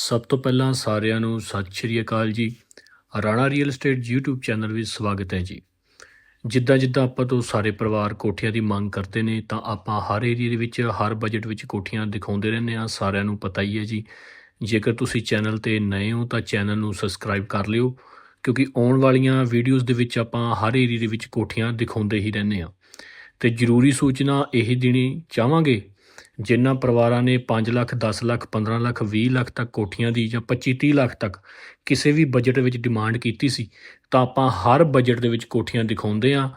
ਸਭ ਤੋਂ ਪਹਿਲਾਂ ਸਾਰਿਆਂ ਨੂੰ ਸਤਿ ਸ਼੍ਰੀ ਅਕਾਲ ਜੀ। Rana real estate YouTube channel ਵਿੱਚ ਸਵਾਗਤ ਹੈ ਜੀ। ਜਿੱਦਾਂ ਜਿੱਦਾਂ ਆਪਾਂ ਤੋਂ ਸਾਰੇ ਪਰਿਵਾਰ ਕੋਠੀਆਂ ਦੀ ਮੰਗ ਕਰਦੇ ਨੇ, ਤਾਂ ਆਪਾਂ ਹਰ ਏਰੀਆ ਦੇ ਵਿੱਚ, ਹਰ ਬਜਟ ਵਿੱਚ ਕੋਠੀਆਂ ਦਿਖਾਉਂਦੇ ਰਹਿੰਦੇ ਆ ਸਾਰਿਆਂ ਨੂੰ ਪਤਾ ਹੀ ਹੈ ਜੀ। ਜੇਕਰ ਤੁਸੀਂ ਚੈਨਲ ਤੇ ਨਏ ਹੋ, ਤਾਂ ਚੈਨਲ ਨੂੰ ਸਬਸਕ੍ਰਾਈਬ ਕਰ ਲਿਓ, ਕਿਉਂਕਿ ਆਉਣ ਵਾਲੀਆਂ ਵੀਡੀਓਜ਼ ਦੇ ਵਿੱਚ ਆਪਾਂ ਹਰ ਏਰੀਆ ਦੇ ਵਿੱਚ ਕੋਠੀਆਂ ਦਿਖਾਉਂਦੇ ਹੀ ਰਹਿੰਦੇ ਆ ਤੇ ਜ਼ਰੂਰੀ ਸੂਚਨਾ ਇਹ ਦੇਣੀ ਚਾਹਾਂਗੇ ਜਿਨ੍ਹਾਂ ਪਰਿਵਾਰਾਂ ਨੇ 5 ਲੱਖ 10 ਲੱਖ 15 ਲੱਖ 20 ਲੱਖ ਤੱਕ ਕੋਠੀਆਂ ਦੀ ਜਾਂ 25 30 ਲੱਖ ਤੱਕ ਕਿਸੇ ਵੀ ਬਜਟ ਵਿੱਚ ਡਿਮਾਂਡ ਕੀਤੀ ਸੀ, ਤਾਂ ਆਪਾਂ ਹਰ ਬਜਟ ਦੇ ਵਿੱਚ ਕੋਠੀਆਂ ਦਿਖਾਉਂਦੇ ਆ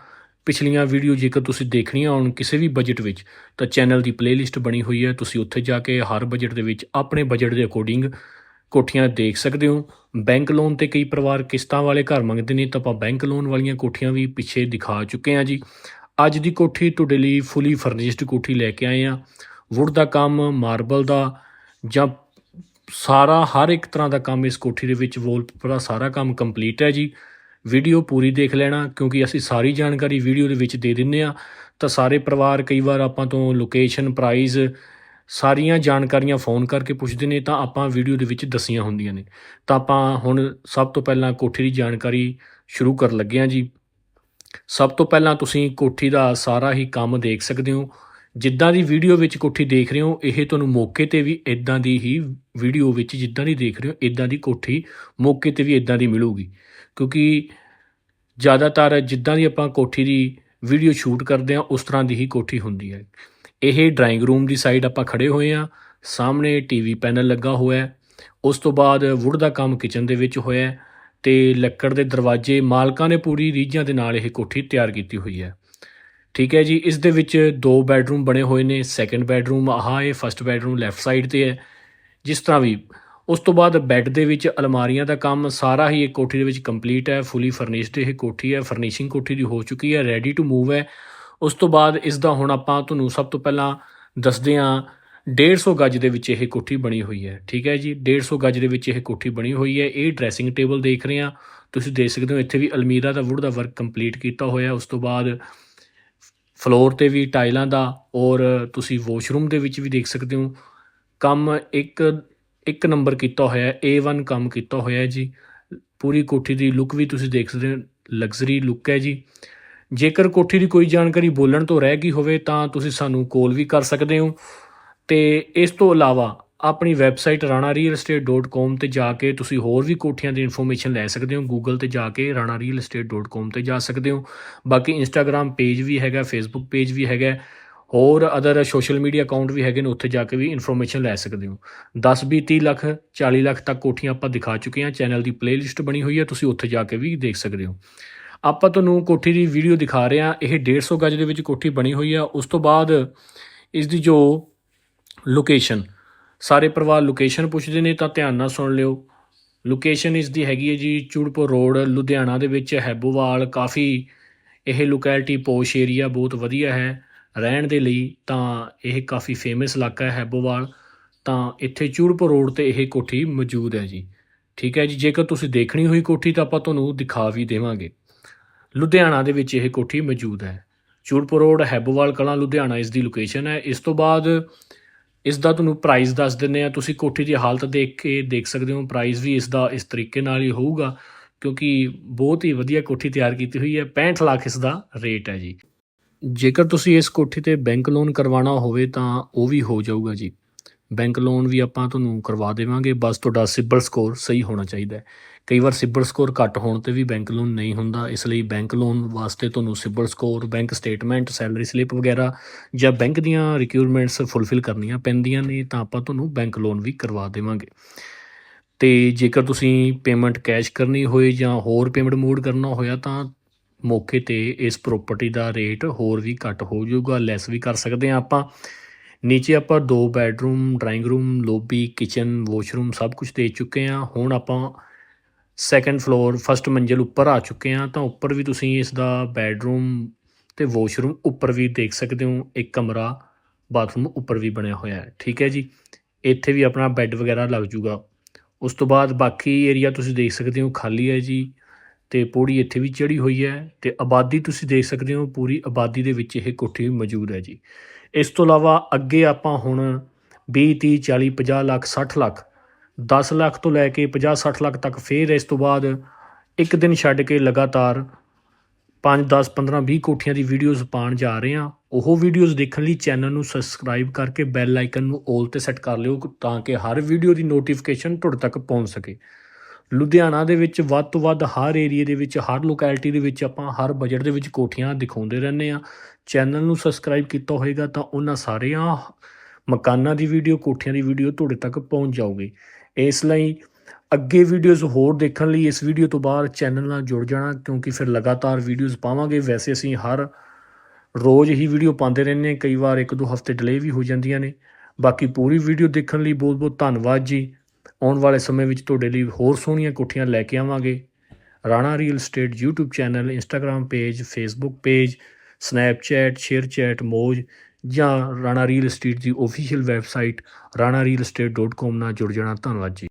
ਪਿਛਲੀਆਂ ਵੀਡੀਓ ਜੇਕਰ ਤੁਸੀਂ ਦੇਖਣੀਆਂ ਹੋਣ ਕਿਸੇ ਵੀ ਬਜਟ ਵਿੱਚ, ਤਾਂ ਚੈਨਲ ਦੀ ਪਲੇਲਿਸਟ ਬਣੀ ਹੋਈ ਹੈ। ਤੁਸੀਂ ਉੱਥੇ ਜਾ ਕੇ ਹਰ ਬਜਟ ਦੇ ਵਿੱਚ ਆਪਣੇ ਬਜਟ ਦੇ ਅਕੋਰਡਿੰਗ ਕੋਠੀਆਂ ਦੇਖ ਸਕਦੇ ਹੋ। ਬੈਂਕ ਲੋਨ ਤੇ ਕਈ ਪਰਿਵਾਰ ਕਿਸ਼ਤਾਂ ਵਾਲੇ ਘਰ ਮੰਗਦੇ ਨੇ, ਤਾਂ ਆਪਾਂ ਬੈਂਕ ਲੋਨ ਵਾਲੀਆਂ ਕੋਠੀਆਂ ਵੀ ਪਿੱਛੇ ਦਿਖਾ ਚੁੱਕੇ ਹਾਂ ਜੀ। ਅੱਜ ਦੀ ਕੋਠੀ ਤੁਹਾਡੇ ਲਈ ਫੁੱਲੀ ਫਰਨਿਸ਼ਡ ਕੋਠੀ ਲੈ ਕੇ ਆਏ ਆ ਵੁੱਡ ਦਾ ਕੰਮ, ਮਾਰਬਲ ਦਾ, ਜਾਂ ਸਾਰਾ, ਹਰ ਇੱਕ ਤਰ੍ਹਾਂ ਦਾ ਕੰਮ ਇਸ ਕੋਠੀ ਦੇ ਵਿੱਚ, ਵਾਲਪੇਪਰ ਦਾ ਸਾਰਾ ਕੰਮ ਕੰਪਲੀਟ ਹੈ ਜੀ। ਵੀਡੀਓ ਪੂਰੀ ਦੇਖ ਲੈਣਾ, ਕਿਉਂਕਿ ਅਸੀਂ ਸਾਰੀ ਜਾਣਕਾਰੀ ਵੀਡੀਓ ਦੇ ਵਿੱਚ ਦੇ ਦਿੰਨੇ ਆ। ਤਾਂ ਸਾਰੇ ਪਰਿਵਾਰ ਕਈ ਵਾਰ ਆਪਾਂ ਤੋਂ ਲੋਕੇਸ਼ਨ ਪ੍ਰਾਈਸ ਸਾਰੀਆਂ ਜਾਣਕਾਰੀਆਂ ਫੋਨ ਕਰਕੇ ਪੁੱਛਦੇ ਨੇ, ਤਾਂ ਆਪਾਂ ਵੀਡੀਓ ਦੇ ਵਿੱਚ ਦੱਸੀਆਂ ਹੁੰਦੀਆਂ ਨੇ। ਤਾਂ ਆਪਾਂ ਹੁਣ ਸਭ ਤੋਂ ਪਹਿਲਾਂ ਕੋਠੀ ਦੀ ਜਾਣਕਾਰੀ ਸ਼ੁਰੂ ਕਰਨ ਲੱਗੇ ਹਾਂ ਜੀ। ਸਭ ਤੋਂ ਪਹਿਲਾਂ ਤੁਸੀਂ ਕੋਠੀ ਦਾ ਸਾਰਾ ਹੀ ਕੰਮ ਦੇਖ ਸਕਦੇ ਹੋ। ਜਿੱਦਾਂ ਦੀ ਵੀਡੀਓ ਵਿੱਚ ਕੋਠੀ ਦੇਖ ਰਹੇ ਹੋ, ਇਹ ਤੁਹਾਨੂੰ ਮੌਕੇ ਤੇ ਵੀ ਇਦਾਂ ਦੀ ਹੀ ਵੀਡੀਓ ਵਿੱਚ ਜਿੱਦਾਂ ਦੀ ਦੇਖ ਰਹੇ ਹੋ ਇਦਾਂ ਦੀ ਕੋਠੀ ਮੌਕੇ ਤੇ ਵੀ ਇਦਾਂ ਦੀ ਮਿਲੂਗੀ। ਕਿਉਂਕਿ ਜ਼ਿਆਦਾਤਰ ਜਿੱਦਾਂ ਦੀ ਆਪਾਂ ਕੋਠੀ ਦੀ ਵੀਡੀਓ ਸ਼ੂਟ ਕਰਦੇ ਹਾਂ, ਉਸ ਤਰ੍ਹਾਂ ਦੀ ਹੀ ਕੋਠੀ ਹੁੰਦੀ ਹੈ। ਇਹ ਡਰਾਇੰਗ ਰੂਮ ਦੀ ਸਾਈਡ ਆਪਾਂ ਖੜੇ ਹੋਏ ਆ ਸਾਹਮਣੇ ਟੀਵੀ ਪੈਨਲ ਲੱਗਾ ਹੋਇਆ ਹੈ, ਉਸ ਤੋਂ ਬਾਅਦ ਵੁੱਡ ਦਾ ਕੰਮ ਕਿਚਨ ਦੇ ਵਿੱਚ ਹੋਇਆ ਹੈ ਤੇ ਲੱਕੜ ਦੇ ਦਰਵਾਜ਼ੇ ਮਾਲਕਾਂ ਨੇ ਪੂਰੀ ਰੀਝਾਂ ਦੇ ਨਾਲ ਇਹ ਕੋਠੀ ਤਿਆਰ ਕੀਤੀ ਹੋਈ ਹੈ। ਠੀਕ ਹੈ ਜੀ, ਇਸ ਦੇ ਵਿੱਚ ਦੋ ਬੈੱਡਰੂਮ ਬਣੇ ਹੋਏ ਨੇ ਸੈਕੰਡ ਬੈੱਡਰੂਮ ਆਹ ਇਹ ਫਸਟ ਬੈੱਡਰੂਮ ਲੈਫਟ ਸਾਈਡ ਤੇ ਹੈ। ਜਿਸ ਤਰ੍ਹਾਂ ਵੀ, ਉਸ ਤੋਂ ਬਾਅਦ ਬੈੱਡ ਦੇ ਵਿੱਚ ਅਲਮਾਰੀਆਂ ਦਾ ਕੰਮ ਸਾਰਾ ਹੀ ਇਹ ਕੋਠੀ ਦੇ ਵਿੱਚ ਕੰਪਲੀਟ ਹੈ ਫੁੱਲੀ ਫਰਨਿਸ਼ਡ ਇਹ ਕੋਠੀ ਹੈ ਫਰਨਿਸ਼ਿੰਗ ਕੋਠੀ ਦੀ ਹੋ ਚੁੱਕੀ ਹੈ ਰੈਡੀ ਟੂ ਮੂਵ ਹੈ। ਉਸ ਤੋਂ ਬਾਅਦ ਇਸ ਦਾ ਹੁਣ ਆਪਾਂ ਤੁਹਾਨੂੰ ਸਭ ਤੋਂ ਪਹਿਲਾਂ ਦੱਸਦੇ ਹਾਂ 150 ਗੱਜ ਦੇ ਵਿੱਚ ਇਹ ਕੋਠੀ ਬਣੀ ਹੋਈ ਹੈ, ਠੀਕ ਹੈ ਜੀ। 150 ਗੱਜ ਦੇ ਵਿੱਚ ਇਹ ਕੋਠੀ ਬਣੀ ਹੋਈ ਹੈ, ਇਹ ਡਰੈਸਿੰਗ ਟੇਬਲ ਦੇਖ ਰਹੇ ਆ ਤੁਸੀਂ ਦੇਖ ਸਕਦੇ ਹੋ, ਇੱਥੇ ਵੀ ਅਲਮੀਰਾ ਦਾ ਵੁੱਡ ਦਾ ਵਰਕ ਕੰਪਲੀਟ ਕੀਤਾ ਹੋਇਆ, ਉਸ ਤੋਂ ਬਾਅਦ ਫਲੋਰ ਤੇ ਵੀ ਟਾਈਲਾਂ ਦਾ ਔਰ ਤੁਸੀਂ ਵਾਸ਼ਰੂਮ ਦੇ ਵਿੱਚ ਵੀ ਦੇਖ ਸਕਦੇ ਹੋ। ਕੰਮ ਇੱਕ ਇੱਕ ਨੰਬਰ ਕੀਤਾ ਹੋਇਆ ਹੈ A1 ਕੰਮ ਕੀਤਾ ਹੋਇਆ ਹੈ ਜੀ। ਪੂਰੀ ਕੋਠੀ ਦੀ ਲੁੱਕ ਵੀ ਤੁਸੀਂ ਦੇਖ ਸਕਦੇ ਹੋ ਲਗਜ਼ਰੀ ਲੁੱਕ ਹੈ ਜੀ। ਜੇਕਰ ਕੋਠੀ ਦੀ ਕੋਈ ਜਾਣਕਾਰੀ ਬੋਲਣ ਤੋਂ ਰਹਿ ਗਈ ਹੋਵੇ ਤਾਂ ਤੁਸੀਂ ਸਾਨੂੰ ਕਾਲ ਵੀ ਕਰ ਸਕਦੇ ਹੋ। ਤੇ ਇਸ ਤੋਂ ਇਲਾਵਾ ਆਪਣੀ ਵੈਬਸਾਈਟ ranarealestate.com ਤੇ ਜਾ ਕੇ ਤੁਸੀਂ ਹੋਰ ਵੀ ਕੋਠੀਆਂ ਦੀ ਇਨਫੋਰਮੇਸ਼ਨ ਲੈ ਸਕਦੇ ਹੋ ਗੂਗਲ ਤੇ ਜਾ ਕੇ ਰਾਣਾ ਰੀਅਲ ranarealestate.com ਤੇ ਜਾ ਸਕਦੇ ਹੋ। ਬਾਕੀ ਇੰਸਟਾਗ੍ਰam ਪੇਜ ਵੀ ਹੈਗਾ ਫੇਸਬੁੱਕ ਪੇਜ ਵੀ ਹੈਗਾ, ਹੋਰ ਅਦਰ ਸੋਸ਼ਲ ਮੀਡੀਆ ਅਕਾਊਂਟ ਵੀ ਹੈਗੇ ਨੇ, ਉੱਥੇ ਜਾ ਕੇ ਵੀ ਇਨਫੋਰਮੇਸ਼ਨ ਲੈ ਸਕਦੇ ਹੋ। 10 20 30 ਲੱਖ 40 ਲੱਖ ਤੱਕ ਕੋਠੀਆਂ ਆਪਾਂ ਦਿਖਾ ਚੁੱਕੇ ਹਾਂ, ਚੈਨਲ ਦੀ ਪਲੇਲਿਸਟ ਬਣੀ ਹੋਈ ਹੈ, ਤੁਸੀਂ ਉੱਥੇ ਜਾ ਕੇ ਵੀ ਦੇਖ ਸਕਦੇ ਹੋ। ਆਪਾਂ ਤੁਹਾਨੂੰ ਕੋਠੀ ਦੀ ਵੀਡੀਓ ਦਿਖਾ ਰਹੇ ਹਾਂ, ਇਹ 150 ਗਜ ਦੇ ਵਿੱਚ ਕੋਠੀ ਬਣੀ ਹੋਈ ਆ ਉਸ ਤੋਂ ਬਾਅਦ ਇਸ ਦੀ ਜੋ ਲੋਕੇਸ਼ਨ ਸਾਰੇ ਪਰਿਵਾਰ ਲੋਕੇਸ਼ਨ ਪੁੱਛਦੇ ਨੇ ਤਾਂ ਧਿਆਨ ਨਾਲ ਸੁਣ ਲਿਓ। ਲੋਕੇਸ਼ਨ ਇਸ ਦੀ ਹੈਗੀ ਹੈ ਜੀ ਚੂੜਪੁਰ ਰੋਡ ਲੁਧਿਆਣਾ ਦੇ ਵਿੱਚ ਹੈਬੋਵਾਲ ਕਾਫੀ ਇਹ ਲੋਕੈਲਿਟੀ ਪੋਸ਼ ਏਰੀਆ ਬਹੁਤ ਵਧੀਆ ਹੈ। ਰਹਿਣ ਦੇ ਲਈ ਤਾਂ ਇਹ ਕਾਫੀ ਫੇਮਸ ਇਲਾਕਾ ਹੈ ਹੈਬੋਵਾਲ ਤਾਂ ਇੱਥੇ ਚੂੜਪੁਰ ਰੋਡ ਤੇ ਇਹ ਕੋਠੀ ਮੌਜੂਦ ਹੈ ਜੀ। ਠੀਕ ਹੈ ਜੀ, ਜੇਕਰ ਤੁਸੀਂ ਦੇਖਣੀ ਹੋਈ ਕੋਠੀ ਤਾਂ ਆਪਾਂ ਤੁਹਾਨੂੰ ਦਿਖਾ ਵੀ ਦੇਵਾਂਗੇ। ਲੁਧਿਆਣਾ ਦੇ ਵਿੱਚ ਇਹ ਕੋਠੀ ਮੌਜੂਦ ਹੈ। ਚੂੜਪੁਰ ਰੋਡ ਹੈਬੋਵਾਲ ਕਲਾਂ, ਲੁਧਿਆਣਾ ਇਸ ਦੀ ਲੋਕੇਸ਼ਨ ਹੈ। ਇਸ ਤੋਂ ਬਾਅਦ ਇਸ ਦਾ ਤੁਹਾਨੂੰ ਪ੍ਰਾਈਸ ਦੱਸ ਦਿੰਨੇ ਆ ਤੁਸੀਂ ਕੋਠੀ ਦੀ ਹਾਲਤ ਦੇਖ ਕੇ ਦੇਖ ਸਕਦੇ ਹੋ। ਪ੍ਰਾਈਸ ਵੀ ਇਸ ਦਾ ਇਸ ਤਰੀਕੇ ਨਾਲ ਹੀ ਹੋਊਗਾ, ਕਿਉਂਕਿ ਬਹੁਤ ਹੀ ਵਧੀਆ ਕੋਠੀ ਤਿਆਰ ਕੀਤੀ ਹੋਈ ਹੈ। 65 ਲੱਖ ਇਸ ਦਾ ਰੇਟ ਹੈ ਜੀ। ਜੇਕਰ ਤੁਸੀਂ ਇਸ ਕੋਠੀ ਤੇ ਬੈਂਕ ਲੋਨ ਕਰਵਾਉਣਾ ਹੋਵੇ ਤਾਂ ਉਹ ਵੀ ਹੋ ਜਾਊਗਾ ਜੀ। ਬੈਂਕ ਲੋਨ ਵੀ ਆਪਾਂ ਤੁਹਾਨੂੰ ਕਰਵਾ ਦੇਵਾਂਗੇ। ਬਸ ਤੁਹਾਡਾ ਸਿਬਲ ਸਕੋਰ ਸਹੀ ਹੋਣਾ ਚਾਹੀਦਾ ਹੈ। ਕਈ ਵਾਰ ਸਿਬਲ ਸਕੋਰ ਘੱਟ ਹੋਣ ਤੇ ਵੀ ਬੈਂਕ ਲੋਨ ਨਹੀਂ ਹੁੰਦਾ। ਇਸ ਲਈ ਬੈਂਕ ਲੋਨ ਵਾਸਤੇ ਤੁਹਾਨੂੰ CIBIL score bank statement salary slip ਵਗੈਰਾ ਜਾਂ ਬੈਂਕ ਦੀਆਂ ਰਿਕੁਆਇਰਮੈਂਟਸ ਫੁੱਲਫਿਲ ਕਰਨੀਆਂ ਪੈਂਦੀਆਂ ਨੇ ਤਾਂ ਆਪਾਂ ਤੁਹਾਨੂੰ ਬੈਂਕ ਲੋਨ ਵੀ ਕਰਵਾ ਦੇਵਾਂਗੇ। ਤੇ ਜੇਕਰ ਤੁਸੀਂ ਪੇਮੈਂਟ ਕੈਸ਼ ਕਰਨੀ ਹੋਏ ਜਾਂ ਹੋਰ ਪੇਮੈਂਟ ਮੋਡ ਕਰਨਾ ਹੋਇਆ ਤਾਂ ਮੌਕੇ ਤੇ ਇਸ ਪ੍ਰਾਪਰਟੀ ਦਾ ਰੇਟ ਹੋਰ ਵੀ ਘੱਟ ਹੋ ਜਾਊਗਾ। ਲੈਸ ਵੀ ਕਰ ਸਕਦੇ ਹਾਂ ਆਪਾਂ। ਨੀਚੇ ਆਪਾਂ ਦੋ bedroom, drawing room, lobby, kitchen, washroom ਸਭ ਕੁਝ ਦੇ ਚੁੱਕੇ ਹਾਂ। ਹੁਣ ਆਪਾਂ ਸੈਕੰਡ ਫਲੋਰ ਫਸਟ ਮੰਜ਼ਿਲ ਉੱਪਰ ਆ ਚੁੱਕੇ ਹਾਂ। ਤਾਂ ਉੱਪਰ ਵੀ ਤੁਸੀਂ ਇਸ ਦਾ ਬੈਡਰੂਮ ਤੇ ਵਾਸ਼ਰੂਮ ਉੱਪਰ ਵੀ ਦੇਖ ਸਕਦੇ ਹੋ। ਇੱਕ ਕਮਰਾ, ਬਾਥਰੂਮ ਉੱਪਰ ਵੀ ਬਣਿਆ ਹੋਇਆ ਹੈ। ਠੀਕ ਹੈ ਜੀ। ਇੱਥੇ ਵੀ ਆਪਣਾ ਬੈੱਡ ਵਗੈਰਾ ਲੱਗ ਜੂਗਾ। ਉਸ ਤੋਂ ਬਾਅਦ ਬਾਕੀ ਏਰੀਆ ਤੁਸੀਂ ਦੇਖ ਸਕਦੇ ਹੋ, ਖਾਲੀ ਹੈ ਜੀ। ਤੇ ਪੌੜੀ ਇੱਥੇ ਵੀ ਚੜੀ ਹੋਈ ਹੈ ਤੇ ਆਬਾਦੀ ਤੁਸੀਂ ਦੇਖ ਸਕਦੇ ਹੋ, ਪੂਰੀ ਆਬਾਦੀ ਦੇ ਵਿੱਚ ਇਹ ਕੋਠੀ ਮੌਜੂਦ ਹੈ ਜੀ। ਇਸ ਤੋਂ ਇਲਾਵਾ ਅੱਗੇ ਆਪਾਂ ਹੁਣ 20 30 40 50 ਲੱਖ 60 ਲੱਖ 10 ਲੱਖ ਤੋਂ ਲੈ ਕੇ 50 60 ਲੱਖ ਤੱਕ ਫੇਰ ਇਸ ਤੋਂ ਬਾਅਦ ਇੱਕ ਦਿਨ ਛੱਡ ਕੇ ਲਗਾਤਾਰ 5 10 15 20 ਕੋਠੀਆਂ ਦੀ ਵੀਡੀਓਜ਼ ਪਾਉਣ ਜਾ ਰਹੇ ਹਾਂ। ਉਹ ਵੀਡੀਓਜ਼ ਦੇਖਣ ਲਈ ਚੈਨਲ ਨੂੰ ਸਬਸਕ੍ਰਾਈਬ ਕਰਕੇ ਬੈਲ ਆਈਕਨ ਨੂੰ 올 ਤੇ ਸੈੱਟ ਕਰ ਲਿਓ ਤਾਂ ਕਿ ਹਰ ਵੀਡੀਓ ਦੀ ਨੋਟੀਫਿਕੇਸ਼ਨ ਤੁਹਾਡੇ ਤੱਕ ਪਹੁੰਚ ਸਕੇ। ਲੁਧਿਆਣਾ ਦੇ ਵਿੱਚ ਵੱਧ ਤੋਂ ਵੱਧ ਹਰ ਏਰੀਆ ਦੇ ਵਿੱਚ, ਹਰ ਲੋਕੈਲਿਟੀ ਦੇ ਵਿੱਚ ਆਪਾਂ ਹਰ ਬਜਟ ਦੇ ਵਿੱਚ ਕੋਠੀਆਂ ਦਿਖਾਉਂਦੇ ਰਹਿੰਦੇ ਆ ਚੈਨਲ ਨੂੰ ਸਬਸਕ੍ਰਾਈਬ ਕੀਤਾ ਹੋਏਗਾ ਤਾਂ ਉਹਨਾਂ ਸਾਰਿਆਂ ਮਕਾਨਾਂ ਦੀ ਵੀਡੀਓ ਕੋਠੀਆਂ ਦੀ ਵੀਡੀਓ ਤੁਹਾਡੇ ਤੱਕ ਪਹੁੰਚ ਜਾਊਗੀ। ਇਸ ਲਈ ਅੱਗੇ ਵੀਡੀਓਜ਼ ਹੋਰ ਦੇਖਣ ਲਈ ਇਸ ਵੀਡੀਓ ਤੋਂ ਬਾਅਦ ਚੈਨਲ ਨਾਲ ਜੁੜ ਜਾਣਾ, ਕਿਉਂਕਿ ਫਿਰ ਲਗਾਤਾਰ ਵੀਡੀਓਜ਼ ਪਾਵਾਂਗੇ। ਵੈਸੇ ਅਸੀਂ ਹਰ ਰੋਜ਼ ਹੀ ਵੀਡੀਓ ਪਾਉਂਦੇ ਰਹਿੰਦੇ ਹਾਂ, ਕਈ ਵਾਰ ਇੱਕ ਦੋ ਹਫ਼ਤੇ ਡਿਲੇ ਵੀ ਹੋ ਜਾਂਦੀਆਂ ਨੇ। ਬਾਕੀ ਪੂਰੀ ਵੀਡੀਓ ਦੇਖਣ ਲਈ ਬਹੁਤ ਬਹੁਤ ਧੰਨਵਾਦ ਜੀ। ਆਉਣ ਵਾਲੇ ਸਮੇਂ ਵਿੱਚ ਤੁਹਾਡੇ ਲਈ ਹੋਰ ਸੋਹਣੀਆਂ ਕੋਠੀਆਂ ਲੈ ਕੇ ਆਵਾਂਗੇ। Rana real estate YouTube channel Instagram page Facebook page Snapchat ShareChat Moj ਜਾਂ ਰਾਣਾ ਰੀਅਲ ਏਸਟੇਟ ਦੀ ਅਫੀਸ਼ੀਅਲ ਵੈਬਸਾਈਟ ranarealestate.com ਨਾਲ ਜੁੜ ਜਾਣਾ। ਧੰਨਵਾਦ ਜੀ।